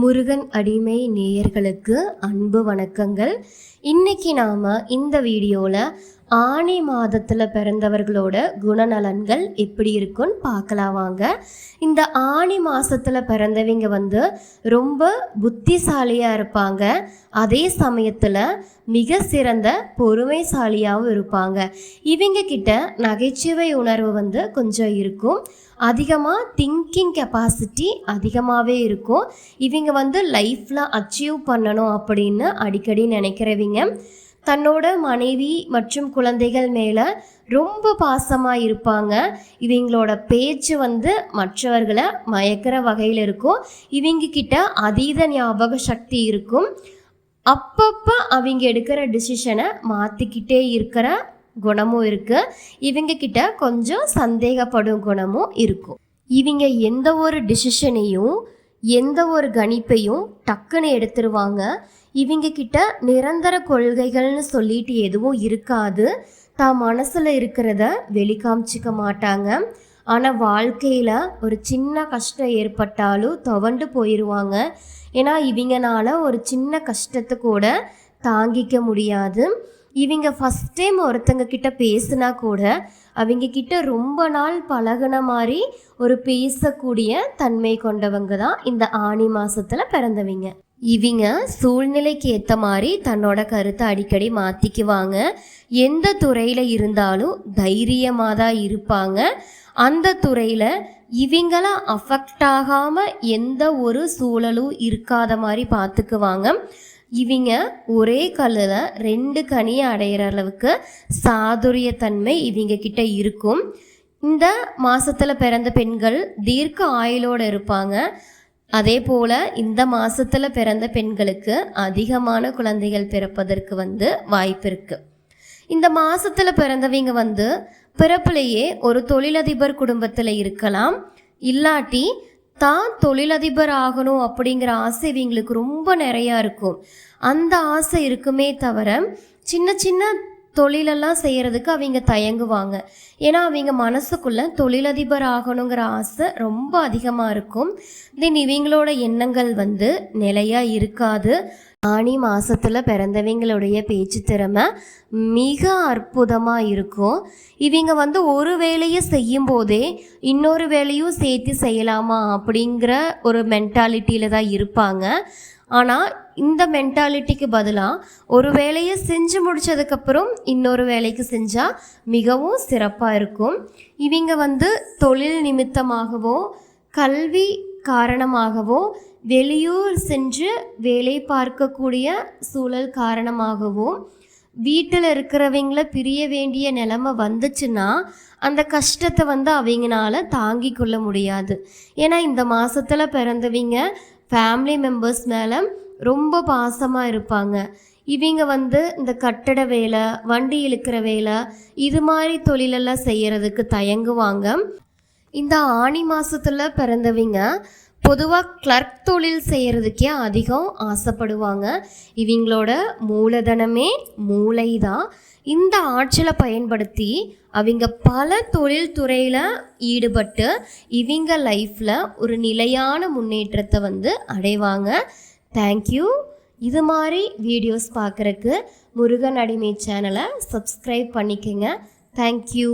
முருகன் அடிமை நேயர்களுக்கு அன்பு வணக்கங்கள். இன்னைக்கு நாம் இந்த வீடியோவில் ஆணி மாதத்தில் பிறந்தவர்களோட குணநலன்கள் எப்படி இருக்குன்னு பார்க்கலாம் வாங்க. இந்த ஆணி மாதத்தில் பிறந்தவங்க வந்து ரொம்ப புத்திசாலியாக இருப்பாங்க. அதே சமயத்தில் மிக சிறந்த பொறுமைசாலியாகவும் இருப்பாங்க. இவங்க கிட்ட நகைச்சுவை உணர்வு வந்து கொஞ்சம் இருக்கும். அதிகமாக திங்கிங் கெப்பாசிட்டி அதிகமாகவே இருக்கும். இவங்க வந்து லைஃப்பில் அச்சீவ் பண்ணணும் அப்படின்னு அடிக்கடி நினைக்கிறவங்க. தன்னோட மனைவி மற்றும் குழந்தைகள் மேலே ரொம்ப பாசமாக இருப்பாங்க. இவங்களோட பேச்சு வந்து மற்றவர்களை மயக்கிற வகையில் இருக்கும். இவங்க கிட்ட அதீத ஞாபக சக்தி இருக்கும். அப்பப்போ அவங்க எடுக்கிற டிசிஷனை மாற்றிக்கிட்டே இருக்கிற குணமும் இருக்குது இவங்க கிட்ட கொஞ்சம் சந்தேகப்படும் குணமும் இருக்கும். இவங்க எந்த ஒரு டிசிஷனையும் எந்த ஒரு கணிப்பையும் டக்குன்னு எடுத்துருவாங்க. இவங்க கிட்ட நிரந்தர கொள்கைகள்னு சொல்லிட்டு எதுவும் இருக்காது. தான் மனசில் இருக்கிறத வெளிக்காமிச்சிக்க மாட்டாங்க. ஆனால் வாழ்க்கையில் ஒரு சின்ன கஷ்டம் ஏற்பட்டாலும் துவண்டு போயிடுவாங்க ஏன்னா இவங்கனால ஒரு சின்ன கஷ்டத்தை கூட தாங்கிக்க முடியாது. இவங்க ஃபஸ்ட் டைம் ஒருத்தங்க கிட்ட பேசுனா கூட அவங்க கிட்ட ரொம்ப நாள் பழகுன மாதிரி ஒரு பேசக்கூடிய தன்மை கொண்டவங்க தான் இந்த ஆணி மாசத்துல பிறந்தவங்க. இவங்க சூழ்நிலைக்கு ஏற்ற மாதிரி தன்னோட கருத்தை அடிக்கடி மாற்றிக்குவாங்க எந்த துறையில் இருந்தாலும் தைரியமாக தான் இருப்பாங்க. அந்த துறையில் இவங்கள அஃபெக்ட் ஆகாமல் எந்த ஒரு சூழலும் இருக்காத மாதிரி பார்த்துக்குவாங்க இவங்க ஒரே கல்லில் ரெண்டு கனியை அடையிற அளவுக்கு சாதுரியத்தன்மை இவங்க கிட்ட இருக்கும். இந்த மாதத்தில் பிறந்த பெண்கள் தீர்க்க ஆயுளோடு இருப்பாங்க. அதே போல் இந்த மாதத்தில் பிறந்த பெண்களுக்கு அதிகமான குழந்தைகள் பிறப்பதற்கு வந்து வாய்ப்பு இருக்குது இந்த மாதத்தில் பிறந்தவங்க வந்து பிறப்புலேயே ஒரு தொழிலதிபர் குடும்பத்தில் இருக்கலாம். இல்லாட்டி தான் தொழிலதிபர் ஆகணும் அப்படிங்கிற ஆசை இவங்களுக்கு ரொம்ப நிறையா இருக்கும். அந்த ஆசை இருக்குமே தவிர சின்ன சின்ன தொழிலெல்லாம் செய்கிறதுக்கு அவங்க தயங்குவாங்க. ஏன்னா அவங்க மனசுக்குள்ளே தொழிலதிபர் ஆகணுங்கிற ஆசை ரொம்ப அதிகமாக இருக்கும். தென் இவங்களோட எண்ணங்கள் வந்து நிலையாக இருக்காது. ஆணி மாதத்தில் பிறந்தவங்களுடைய பேச்சு திறமை மிக அற்புதமாக இருக்கும். இவங்க வந்து ஒரு வேலையை செய்யும் போதே இன்னொரு வேலையும் சேர்த்து செய்யலாமா அப்படிங்கிற ஒரு மென்டாலிட்டியில் தான் இருப்பாங்க. ஆனால் இந்த மென்டாலிட்டிக்கு பதிலாக ஒரு வேலையை செஞ்சு முடிச்சதுக்கப்புறம் இன்னொரு வேலைக்கு செஞ்சால் மிகவும் சிறப்பாக இருக்கும். இவங்க வந்து தொழில் நிமித்தமாகவோ கல்வி காரணமாகவோ வெளியூர் சென்று வேலை பார்க்கக்கூடிய சூழல் காரணமாகவும் வீட்டில் இருக்கிறவங்கள பிரிய வேண்டிய நிலமை வந்துச்சுன்னா அந்த கஷ்டத்தை வந்து அவங்களால தாங்கி கொள்ள முடியாது. ஏன்னா இந்த மாதத்தில் பிறந்தவங்க ஃபேமிலி மெம்பர்ஸ் மேலே ரொம்ப பாசமாக இருப்பாங்க. இவங்க வந்து இந்த கட்டட வேலை வண்டி இழுக்கிற வேலை இது மாதிரி தொழிலெல்லாம் செய்கிறதுக்கு தயங்குவாங்க. இந்த ஆணி மாதத்தில் பிறந்தவங்க பொதுவாக கிளர்க் தொழில் செய்கிறதுக்கே அதிகம் ஆசைப்படுவாங்க. இவங்களோட மூலதனமே மூளை தான் இந்த ஆற்றலை பயன்படுத்தி அவங்க பல தொழில் துறையில் ஈடுபட்டு இவங்க லைஃப்பில் ஒரு நிலையான முன்னேற்றத்தை வந்து அடைவாங்க. தேங்க்யூ இது மாதிரி வீடியோஸ் பார்க்குறக்கு முருகன் அடிமை சேனலை சப்ஸ்கிரைப் பண்ணிக்கோங்க. தேங்க்யூ